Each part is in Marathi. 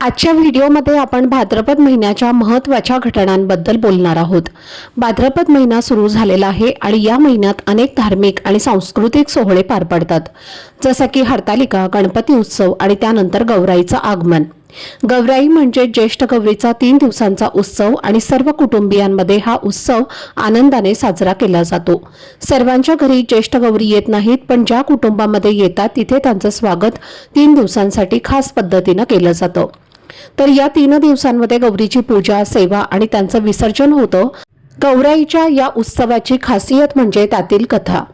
आजच्या व्हिडिओमध्ये आपण भाद्रपद महिन्याच्या महत्त्वाच्या घटनांबद्दल बोलणार आहोत. भाद्रपद महिना सुरू झालेला आहे आणि या महिन्यात अनेक धार्मिक आणि सांस्कृतिक सोहळे पार पडतात. जसं की हरतालिका गणपती उत्सव आणि त्यानंतर गौराईचं आगमन. गौराई म्हणजे ज्येष्ठ गौरीचा तीन दिवसांचा उत्सव आणि सर्व कुटुंबियांमध्ये हा उत्सव आनंदाने साजरा केला जातो. सर्वांच्या घरी ज्येष्ठ गौरी येत नाहीत पण ज्या कुटुंबामध्ये येतात तिथे त्यांचं स्वागत तीन दिवसांसाठी खास पद्धतीनं केलं जातं. तर या तीन दिवसांमध्ये गौरीची पूजा सेवा आणि त्यांचं विसर्जन होतं. गौराईच्या या उत्सवाची खासियत म्हणजे त्यातील कथा.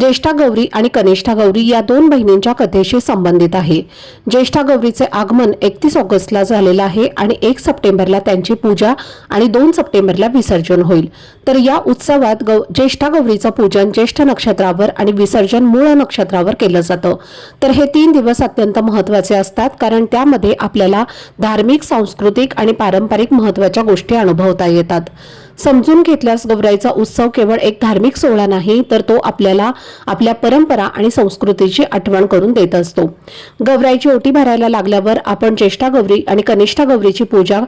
ज्येष्ठा गौरी आणि कनिष्ठा गौरी या दोन बहिणींच्या कथेशी संबंधित आहे. ज्येष्ठा गौरीचे आगमन एकतीस ऑगस्टला झालेलं आहे आणि एक सप्टेंबरला त्यांची पूजा आणि दोन सप्टेंबरला विसर्जन होईल. तर या उत्सवात गौ ज्येष्ठा गौरीचं पूजन ज्येष्ठ नक्षत्रावर आणि विसर्जन मूळ नक्षत्रावर केलं जातं. तर हे तीन दिवस अत्यंत महत्त्वाचे असतात कारण त्यामध्ये आपल्याला धार्मिक सांस्कृतिक आणि पारंपरिक महत्त्वाच्या गोष्टी अनुभवता येतात. समजून घेतल्यास गौराईचा उत्सव केवळ एक धार्मिक सोहळा नाही तर तो आपल्याला आपल्या परंपरा आणि संस्कृतीची आठवण करून देत असतो. गौराईची ओटी भरायला लागल्यावर आपण ज्येष्ठा गौरी आणि कनिष्ठा गौरीची पूजा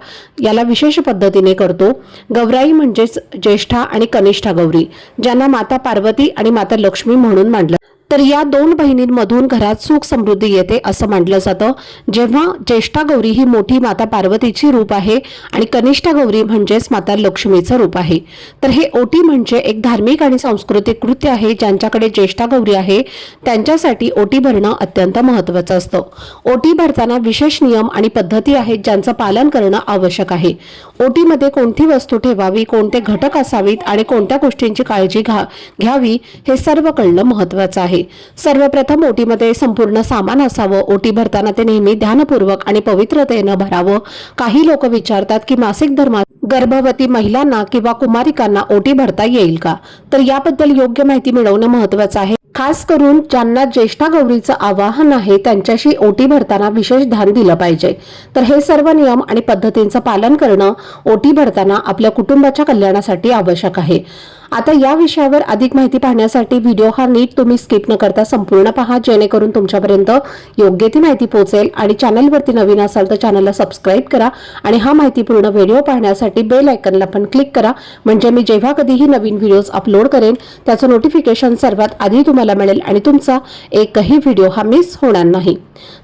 याला विशेष पद्धतीने करतो. गौराई म्हणजेच ज्येष्ठा आणि कनिष्ठा गौरी ज्यांना माता पार्वती आणि माता लक्ष्मी म्हणून मांडलं तर या दोन बहिणींमधून घरात सुख समृद्धी येते असं मानलं जातं. जेव्हा ज्येष्ठा गौरी ही मोठी माता पार्वतीची रूप आहे आणि कनिष्ठा गौरी म्हणजेच माता लक्ष्मीचं रूप आहे. तर हे ओटी म्हणजे एक धार्मिक आणि सांस्कृतिक कृत्य आहे ज्यांच्याकडे ज्येष्ठा गौरी आहे त्यांच्यासाठी ओटी भरणं अत्यंत महत्त्वाचं असतं. ओटी भरताना विशेष नियम आणि पद्धती आहेत ज्यांचं पालन करणं आवश्यक आहे. ओटीमध्ये कोणती वस्तू ठेवावी कोणते घटक असावीत आणि कोणत्या गोष्टींची काळजी घा घ्यावी हे सर्व कळणं महत्त्वाचं आहे. सर्वप्रथम ओटीमध्ये संपूर्ण सामान असावं. ओटी भरताना ते नेहमी ध्यानपूर्वक आणि पवित्रतेनं भरावं. काही लोक विचारतात की मासिक धर्मात गर्भवती महिलांना किंवा कुमारिकांना ओटी भरता येईल का? तर याबद्दल योग्य माहिती मिळवणं महत्त्वाचं आहे. खास करून ज्यांना ज्येष्ठा गौरीचं आवाहन आहे त्यांच्याशी ओटी भरताना विशेष ध्यान दिलं पाहिजे. तर हे सर्व नियम आणि पद्धतींचं पालन करणं ओटी भरताना आपल्या कुटुंबाच्या कल्याणासाठी आवश्यक आहे. आता या विषयावर अधिक माहिती पाहण्यासाठी व्हिडिओ हा नीट तुम्ही स्किप न करता संपूर्ण पहा जेणेकरून तुमच्यापर्यंत योग्य ती माहिती पोहोचेल आणि चॅनलवरती नवीन असाल तर चॅनलला सबस्क्राईब करा आणि हा माहितीपूर्ण व्हिडिओ पाहण्यासाठी बेल आयकनला पण क्लिक करा. म्हणजे मी जेव्हा कधीही नवीन व्हिडिओज अपलोड करेन त्याचं नोटिफिकेशन सर्वात आधी तुम्हाला मिळेल आणि तुमचा एकही व्हिडिओ हा मिस होणार नाही.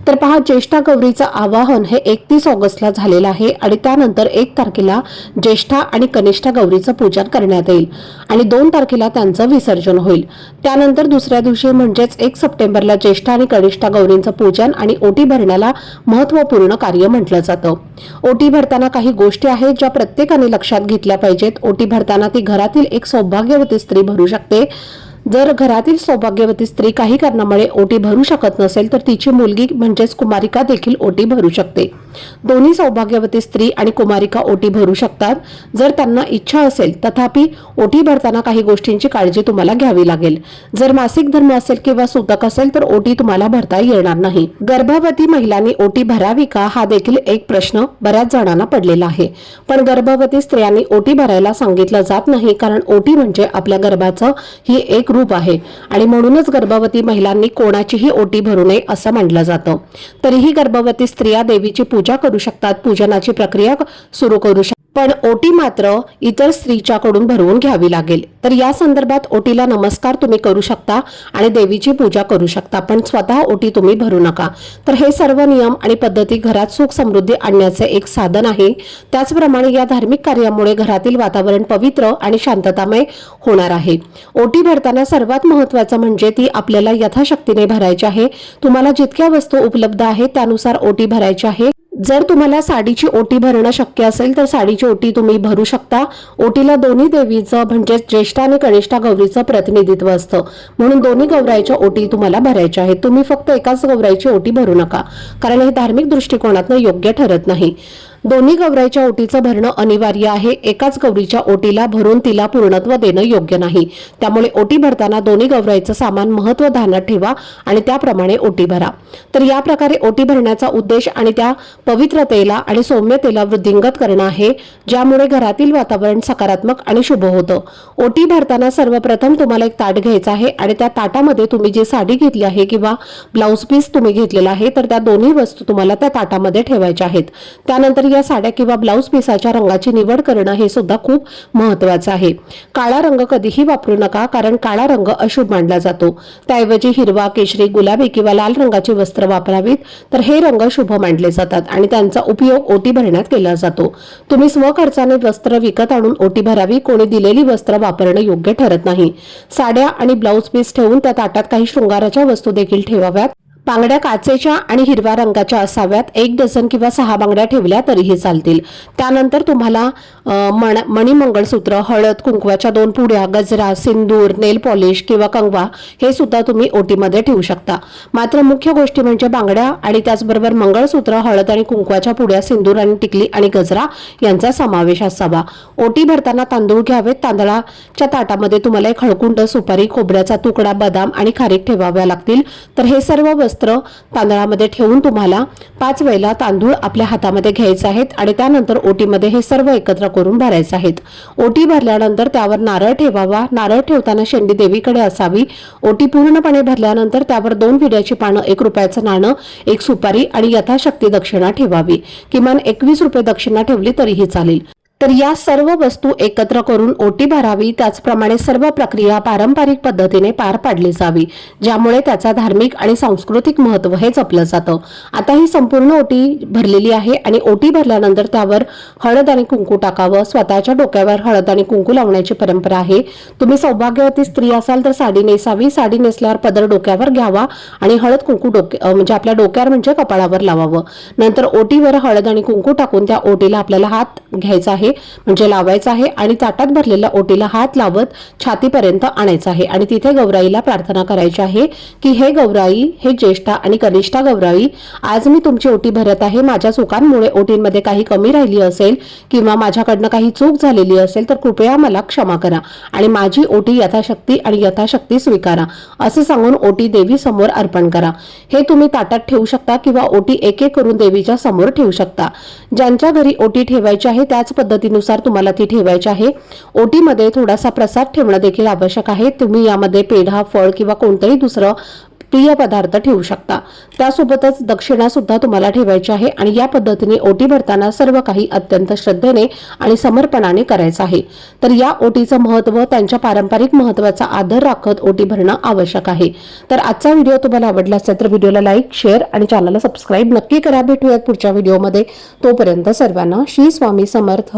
तर पहा ज्येष्ठा गौरीचं आवाहन हे एकतीस ऑगस्टला झालेलं आहे आणि त्यानंतर एक तारखेला ज्येष्ठा आणि कनिष्ठा गौरीचं पूजन करण्यात येईल. आणि दोन तारखेला त्यांचं विसर्जन होईल. त्यानंतर दुसऱ्या दिवशी म्हणजेच एक सप्टेंबरला ज्येष्ठ आणि कनिष्ठा गौरींचं पूजन आणि ओटी भरण्याला महत्त्वपूर्ण कार्य म्हटलं जातं. ओटी भरताना काही गोष्टी आहेत ज्या प्रत्येकाने लक्षात घेतल्या पाहिजेत. ओटी भरताना ती घरातील एक सौभाग्यवती स्त्री भरू शकते. जर घरातील सौभाग्यवती स्त्री काही कारणामुळे ओटी भरू शकत नसेल तर तिची मुलगी म्हणजेच कुमारिका देखील ओटी भरू शकते. दोन्ही सौभाग्यवती स्त्री आणि कुमारिका ओटी भरू शकतात. जर त्यांना इच्छा असेल तथापि ओटी भरताना काही गोष्टींची काळजी तुम्हाला घ्यावी लागेल. जर मासिक धर्म असेल किंवा सुतक असेल तर ओटी तुम्हाला भरता येणार नाही. गर्भवती महिलांनी ओटी भरावी का हा देखील एक प्रश्न बऱ्याच जणांना पडलेला आहे. पण गर्भवती स्त्रियांनी ओटी भरायला सांगितलं जात नाही कारण ओटी म्हणजे आपल्या गर्भाचं ही एक रूप आहे. आणि म्हणूनच गर्भवती महिलांनी कोणाचीही ओटी भरू नये असं म्हटलं जातं. तरीही गर्भवती स्त्रिया देवीची पूजा पूजा करू शकतात पूजनाची प्रक्रिया सुरू करू शकतात पण ओटी मात्र इतर स्त्रीच्याकडून भरवून घ्यावी लागेल. तर या संदर्भात ओटीला नमस्कार तुम्ही करू शकता आणि देवीची पूजा करू शकता पण स्वतः ओटी तुम्ही भरू नका. तर हे सर्व नियम आणि पद्धती घरात सुख समृद्धी आणण्याचे एक साधन आहे. त्याचप्रमाणे या धार्मिक कार्यामुळे घरातील वातावरण पवित्र आणि शांततामय होणार आहे. ओटी भरताना सर्वात महत्वाचं म्हणजे ती आपल्याला यथाशक्तीने भरायची आहे. तुम्हाला जितक्या वस्तू उपलब्ध आहेत त्यानुसार ओटी भरायची आहे. जर तुम्हाला साडीची ओटी भरणं शक्य असेल तर साडीची ओटी तुम्ही भरू शकता. ओटीला दोन्ही देवीचं म्हणजे ज्येष्ठा आणि कनिष्ठा गौरीचं प्रतिनिधित्व असतं. म्हणून दोन्ही गौराईच्या ओटी तुम्हाला भरायच्या आहेत. तुम्ही फक्त एकाच गौराईची ओटी भरू नका. कारण हे धार्मिक दृष्टिकोनातनं योग्य ठरत नाही. दोन्ही गवऱ्याच्या ओटीचं भरणं अनिवार्य आहे. एकाच गवरीच्या ओटीला भरून तिला पूर्णत्व देणं योग्य नाही. त्यामुळे ओटी भरताना दोन्ही गवऱ्याचं सामान महत्त्व ध्यानात ठेवा आणि त्याप्रमाणे ओटी भरा. तर या प्रकारे ओटी भरण्याचा उद्देश आणि त्या पवित्रतेला आणि सौम्यतेला वृद्धिंगत करणं आहे ज्यामुळे घरातील वातावरण सकारात्मक आणि शुभ होतं. ओटी भरताना सर्वप्रथम तुम्हाला एक ताट घ्यायचं आहे आणि त्या ताटामध्ये तुम्ही जी साडी घेतली आहे किंवा ब्लाऊज पीस तुम्ही घेतलेला आहे तर त्या दोन्ही वस्तू तुम्हाला त्या ताटामध्ये ठेवायच्या आहेत. त्यानंतर या साड्या किंवा ब्लाऊज पीसाच्या रंगाची निवड करणं हे सुद्धा खूप महत्वाचं आहे. काळा रंग कधीही वापरू नका कारण काळा रंग अशुभ मानला जातो. त्याऐवजी हिरवा केशरी गुलाबी किंवा लाल रंगाची वस्त्र वापरावीत तर हे रंग शुभ मानले जातात आणि त्यांचा उपयोग ओटी भरण्यात केला जातो. तुम्ही स्वखर्चाने वस्त्र विकत आणून ओटी भरावी कोणी दिलेली वस्त्र वापरणं योग्य ठरत नाही. साड्या आणि ब्लाऊज पीस ठेवून त्या ताटात काही शृंगाराच्या वस्तू देखील ठेवाव्यात. बांगड्या काचेच्या आणि हिरव्या रंगाच्या असाव्यात एक डझन किंवा सहा बांगड्या ठेवल्या तरीही चालतील. त्यानंतर तुम्हाला मण मणिमंगळसूत्र हळद कुंकवाच्या दोन पुड्या गजरा सिंदूर नेल पॉलिश किंवा कंगवा हे सुद्धा तुम्ही ओटीमध्ये ठेवू शकता. मात्र मुख्य गोष्टी म्हणजे बांगड्या आणि त्याचबरोबर मंगळसूत्र हळद आणि कुंकवाच्या पुड्या सिंदूर आणि टिकली आणि गजरा यांचा समावेश असावा. ओटी भरताना तांदूळ घ्यावेत. तांदळाच्या ताटामध्ये तुम्हाला एक हळकुंड सुपारी खोबऱ्याचा तुकडा बदाम आणि खारीक ठेवाव्या लागतील. तर हे सर्व शस्त्र तांदळामध्ये ठेवून तुम्हाला पाच वेळेला तांदूळ आपल्या हातामध्ये घ्यायचे आहेत आणि त्यानंतर ओटीमध्ये हे सर्व एकत्र करून भरायचे आहेत. ओटी भरल्यानंतर त्यावर नारळ ठेवावा. नारळ ठेवताना शेंडी देवीकडे असावी. ओटी पूर्णपणे भरल्यानंतर त्यावर दोन विड्याची पानं एक रुपयाचं नाणं एक सुपारी आणि यथाशक्ती दक्षिणा ठेवावी. किमान एकवीस रुपये दक्षिणा ठेवली तरीही चालेल. तर या सर्व वस्तू एकत्र करून ओटी भरावी. त्याचप्रमाणे सर्व प्रक्रिया पारंपरिक पद्धतीने पार पाडली जावी ज्यामुळे त्याचा धार्मिक आणि सांस्कृतिक महत्त्व हे जपलं जातं. आता ही संपूर्ण ओटी भरलेली आहे आणि ओटी भरल्यानंतर त्यावर हळद आणि कुंकू टाकावं. स्वतःच्या डोक्यावर हळद आणि कुंकू लावण्याची परंपरा आहे. तुम्ही सौभाग्यवती स्त्री असाल तर साडी नेसावी. साडी नेसल्यावर पदर डोक्यावर घ्यावा आणि हळद कुंकू डोके म्हणजे आपल्या डोक्यावर म्हणजे कपाळावर लावावं. नंतर ओटीवर हळद आणि कुंकू टाकून त्या ओटीला आपल्याला हात घ्यायचा आहे. म्हणजे लावायचा आहे आणि ताटात भरलेल्या ओटीला हात लावत छातीपर्यंत आणायचा आहे. आणि तिथे गौराईला प्रार्थना करायची आहे की हे गौराई हे ज्येष्ठा आणि कनिष्ठा गौराई आज मी तुमची ओटी भरत आहे. माझ्या चुकांमुळे ओटींमध्ये काही कमी राहिली असेल किंवा माझ्याकडनं काही चूक झालेली असेल तर कृपया मला क्षमा करा आणि माझी ओटी यथाशक्ती आणि यथाशक्ती स्वीकारा. असं सांगून ओटी देवी समोर अर्पण करा. हे तुम्ही ताटात ठेवू शकता किंवा ओटी एक एक करून देवीच्या समोर ठेवू शकता. ज्यांच्या घरी ओटी ठेवायची आहे त्याच पद्धतीनुसार तुम्हाला ती ठेवायची आहे. ओटीमध्ये थोडासा प्रसाद ठेवणं देखील आवश्यक आहे. तुम्ही यामध्ये पेढा फळ किंवा कोणतंही दुसरं प्रिय पदार्थ ठेवू शकता. त्यासोबतच दक्षिणा सुद्धा तुम्हाला ठेवायची आहे आणि या पद्धतीने ओटी भरताना सर्व काही अत्यंत श्रद्धेने आणि समर्पणाने करायचं आहे. तर या ओटीचं महत्त्व त्यांच्या पारंपरिक महत्त्वाचा आदर राखत ओटी भरणं आवश्यक आहे. तर आजचा व्हिडिओ तुम्हाला आवडला असेल तर व्हिडिओला लाईक शेअर आणि चॅनलला सबस्क्राईब नक्की करा. भेटूयात पुढच्या व्हिडिओमध्ये. तोपर्यंत सर्वांना श्री स्वामी समर्थ.